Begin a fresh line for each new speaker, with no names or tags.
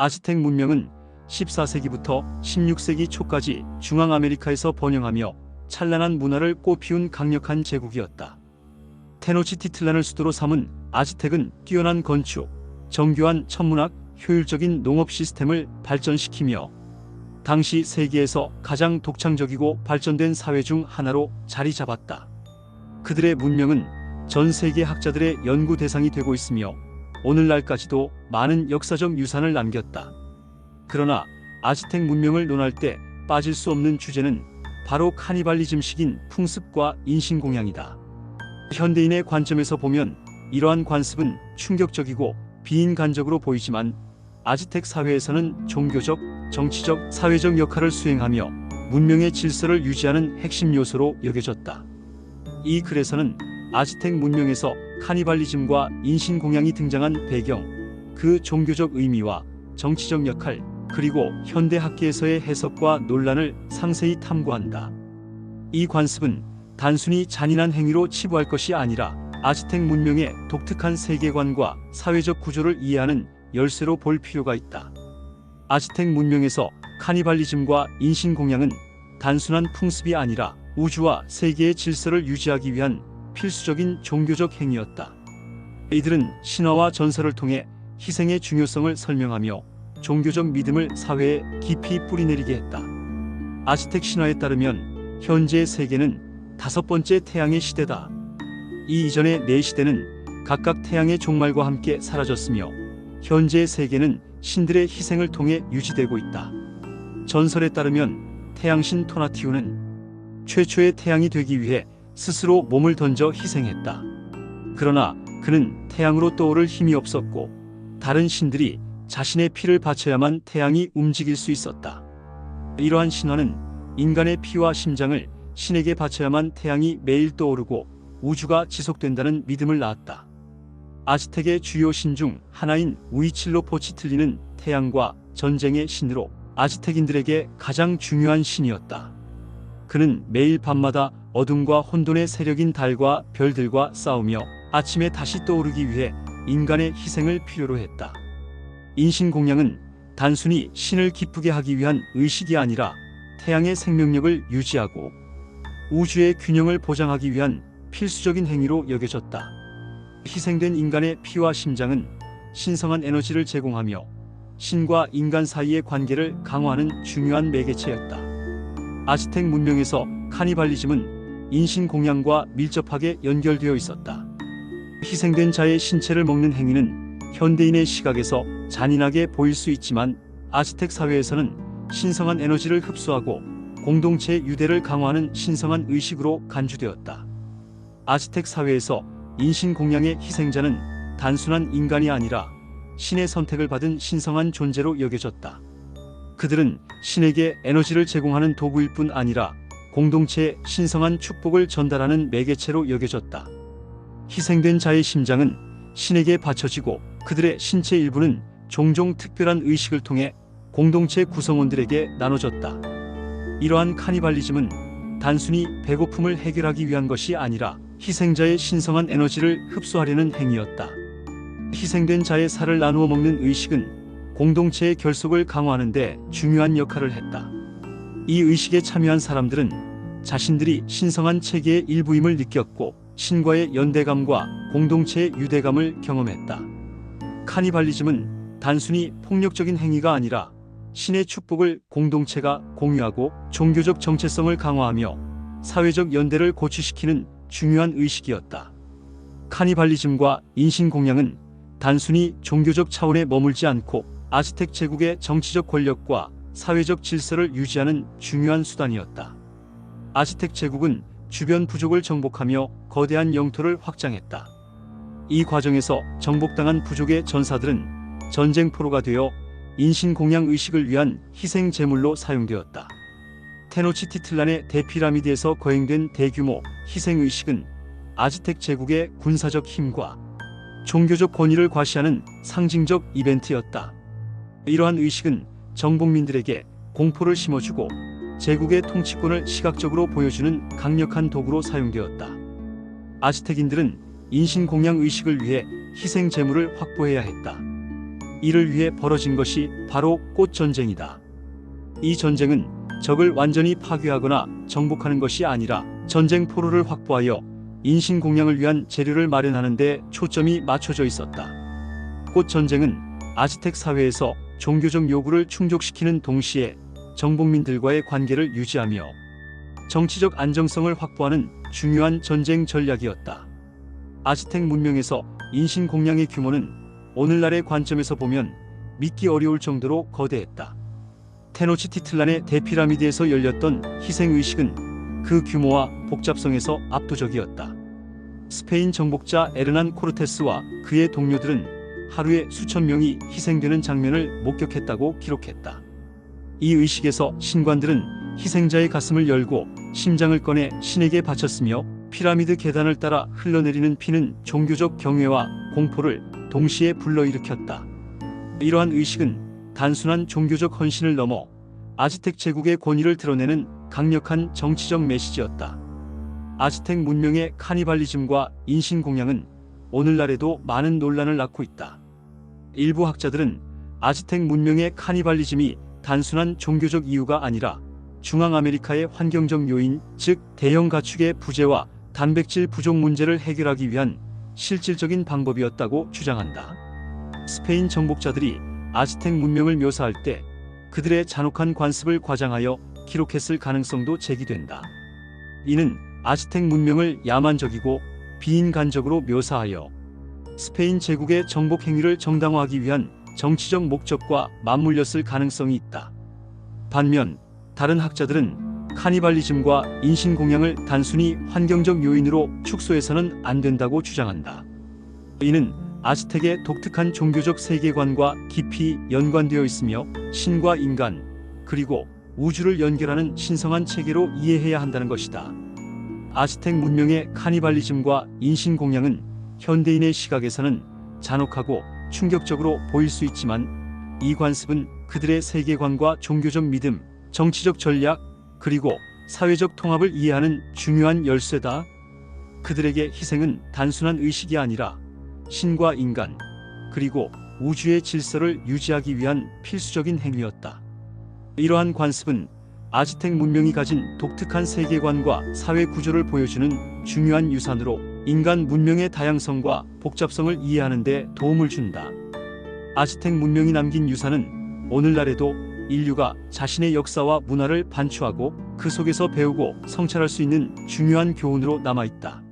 아즈텍 문명은 14세기부터 16세기 초까지 중앙아메리카에서 번영하며 찬란한 문화를 꽃피운 강력한 제국이었다. 테노치티틀란을 수도로 삼은 아즈텍은 뛰어난 건축, 정교한 천문학, 효율적인 농업 시스템을 발전시키며 당시 세계에서 가장 독창적이고 발전된 사회 중 하나로 자리 잡았다. 그들의 문명은 전 세계 학자들의 연구 대상이 되고 있으며 오늘날까지도 많은 역사적 유산을 남겼다. 그러나 아즈텍 문명을 논할 때 빠질 수 없는 주제는 바로 카니발리즘식인 풍습과 인신공양이다. 현대인의 관점에서 보면 이러한 관습은 충격적이고 비인간적으로 보이지만 아즈텍 사회에서는 종교적, 정치적, 사회적 역할을 수행하며 문명의 질서를 유지하는 핵심 요소로 여겨졌다. 이 글에서는 아즈텍 문명에서 카니발리즘과 인신공양이 등장한 배경, 그 종교적 의미와 정치적 역할, 그리고 현대 학계에서의 해석과 논란을 상세히 탐구한다. 이 관습은 단순히 잔인한 행위로 치부할 것이 아니라 아즈텍 문명의 독특한 세계관과 사회적 구조를 이해하는 열쇠로 볼 필요가 있다. 아즈텍 문명에서 카니발리즘과 인신공양은 단순한 풍습이 아니라 우주와 세계의 질서를 유지하기 위한 필수적인 종교적 행위였다. 이들은 신화와 전설을 통해 희생의 중요성을 설명하며 종교적 믿음을 사회에 깊이 뿌리내리게 했다. 아즈텍 신화에 따르면 현재의 세계는 다섯 번째 태양의 시대다. 이 이전의 네 시대는 각각 태양의 종말과 함께 사라졌으며 현재의 세계는 신들의 희생을 통해 유지되고 있다. 전설에 따르면 태양신 토나티우는 최초의 태양이 되기 위해 스스로 몸을 던져 희생했다. 그러나 그는 태양으로 떠오를 힘이 없었고 다른 신들이 자신의 피를 바쳐야만 태양이 움직일 수 있었다. 이러한 신화는 인간의 피와 심장을 신에게 바쳐야만 태양이 매일 떠오르고 우주가 지속된다는 믿음을 낳았다. 아즈텍의 주요 신 중 하나인 우이칠로포치틀리는 태양과 전쟁의 신으로 아즈텍인들에게 가장 중요한 신이었다. 그는 매일 밤마다 어둠과 혼돈의 세력인 달과 별들과 싸우며 아침에 다시 떠오르기 위해 인간의 희생을 필요로 했다. 인신공양은 단순히 신을 기쁘게 하기 위한 의식이 아니라 태양의 생명력을 유지하고 우주의 균형을 보장하기 위한 필수적인 행위로 여겨졌다. 희생된 인간의 피와 심장은 신성한 에너지를 제공하며 신과 인간 사이의 관계를 강화하는 중요한 매개체였다. 아즈텍 문명에서 카니발리즘은 인신공양과 밀접하게 연결되어 있었다. 희생된 자의 신체를 먹는 행위는 현대인의 시각에서 잔인하게 보일 수 있지만 아즈텍 사회에서는 신성한 에너지를 흡수하고 공동체의 유대를 강화하는 신성한 의식으로 간주되었다. 아즈텍 사회에서 인신공양의 희생자는 단순한 인간이 아니라 신의 선택을 받은 신성한 존재로 여겨졌다. 그들은 신에게 에너지를 제공하는 도구일 뿐 아니라 공동체의 신성한 축복을 전달하는 매개체로 여겨졌다. 희생된 자의 심장은 신에게 바쳐지고 그들의 신체 일부는 종종 특별한 의식을 통해 공동체 구성원들에게 나눠졌다. 이러한 카니발리즘은 단순히 배고픔을 해결하기 위한 것이 아니라 희생자의 신성한 에너지를 흡수하려는 행위였다. 희생된 자의 살을 나누어 먹는 의식은 공동체의 결속을 강화하는 데 중요한 역할을 했다. 이 의식에 참여한 사람들은 자신들이 신성한 체계의 일부임을 느꼈고 신과의 연대감과 공동체의 유대감을 경험했다. 카니발리즘은 단순히 폭력적인 행위가 아니라 신의 축복을 공동체가 공유하고 종교적 정체성을 강화하며 사회적 연대를 고취시키는 중요한 의식이었다. 카니발리즘과 인신공양은 단순히 종교적 차원에 머물지 않고 아즈텍 제국의 정치적 권력과 사회적 질서를 유지하는 중요한 수단이었다. 아즈텍 제국은 주변 부족을 정복하며 거대한 영토를 확장했다. 이 과정에서 정복당한 부족의 전사들은 전쟁 포로가 되어 인신공양 의식을 위한 희생 제물로 사용되었다. 테노치티틀란의 대피라미드에서 거행된 대규모 희생 의식은 아즈텍 제국의 군사적 힘과 종교적 권위를 과시하는 상징적 이벤트였다. 이러한 의식은 정복민들에게 공포를 심어주고 제국의 통치권을 시각적으로 보여주는 강력한 도구로 사용되었다. 아즈텍인들은 인신공양 의식을 위해 희생 제물을 확보해야 했다. 이를 위해 벌어진 것이 바로 꽃 전쟁이다. 이 전쟁은 적을 완전히 파괴하거나 정복하는 것이 아니라 전쟁 포로를 확보하여 인신 공양을 위한 재료를 마련하는 데 초점이 맞춰져 있었다. 꽃 전쟁은 아즈텍 사회에서 종교적 요구를 충족시키는 동시에 정복민들과의 관계를 유지하며 정치적 안정성을 확보하는 중요한 전쟁 전략이었다. 아즈텍 문명에서 인신 공양의 규모는 오늘날의 관점에서 보면 믿기 어려울 정도로 거대했다. 테노치티틀란의 대피라미드에서 열렸던 희생의식은 그 규모와 복잡성에서 압도적이었다. 스페인 정복자 에르난 코르테스와 그의 동료들은 하루에 수천 명이 희생되는 장면을 목격했다고 기록했다. 이 의식에서 신관들은 희생자의 가슴을 열고 심장을 꺼내 신에게 바쳤으며 피라미드 계단을 따라 흘러내리는 피는 종교적 경외와 공포를 동시에 불러일으켰다. 이러한 의식은 단순한 종교적 헌신을 넘어 아즈텍 제국의 권위를 드러내는 강력한 정치적 메시지였다. 아즈텍 문명의 카니발리즘과 인신공양은 오늘날에도 많은 논란을 낳고 있다. 일부 학자들은 아즈텍 문명의 카니발리즘이 단순한 종교적 이유가 아니라 중앙아메리카의 환경적 요인, 즉 대형 가축의 부재와 단백질 부족 문제를 해결하기 위한 실질적인 방법이었다고 주장한다. 스페인 정복자들이 아즈텍 문명을 묘사할 때 그들의 잔혹한 관습을 과장하여 기록했을 가능성도 제기된다. 이는 아즈텍 문명을 야만적이고 비인간적으로 묘사하여 스페인 제국의 정복 행위를 정당화하기 위한 정치적 목적과 맞물렸을 가능성이 있다. 반면 다른 학자들은 카니발리즘과 인신공양을 단순히 환경적 요인으로 축소해서는 안 된다고 주장한다. 이는 아즈텍의 독특한 종교적 세계관과 깊이 연관되어 있으며 신과 인간 그리고 우주를 연결하는 신성한 체계로 이해해야 한다는 것이다. 아즈텍 문명의 카니발리즘과 인신공양은 현대인의 시각에서는 잔혹하고 충격적으로 보일 수 있지만 이 관습은 그들의 세계관과 종교적 믿음, 정치적 전략, 그리고 사회적 통합을 이해하는 중요한 열쇠다. 그들에게 희생은 단순한 의식이 아니라 신과 인간, 그리고 우주의 질서를 유지하기 위한 필수적인 행위였다. 이러한 관습은 아즈텍 문명이 가진 독특한 세계관과 사회 구조를 보여주는 중요한 유산으로 인간 문명의 다양성과 복잡성을 이해하는 데 도움을 준다. 아즈텍 문명이 남긴 유산은 오늘날에도 인류가 자신의 역사와 문화를 반추하고 그 속에서 배우고 성찰할 수 있는 중요한 교훈으로 남아 있다.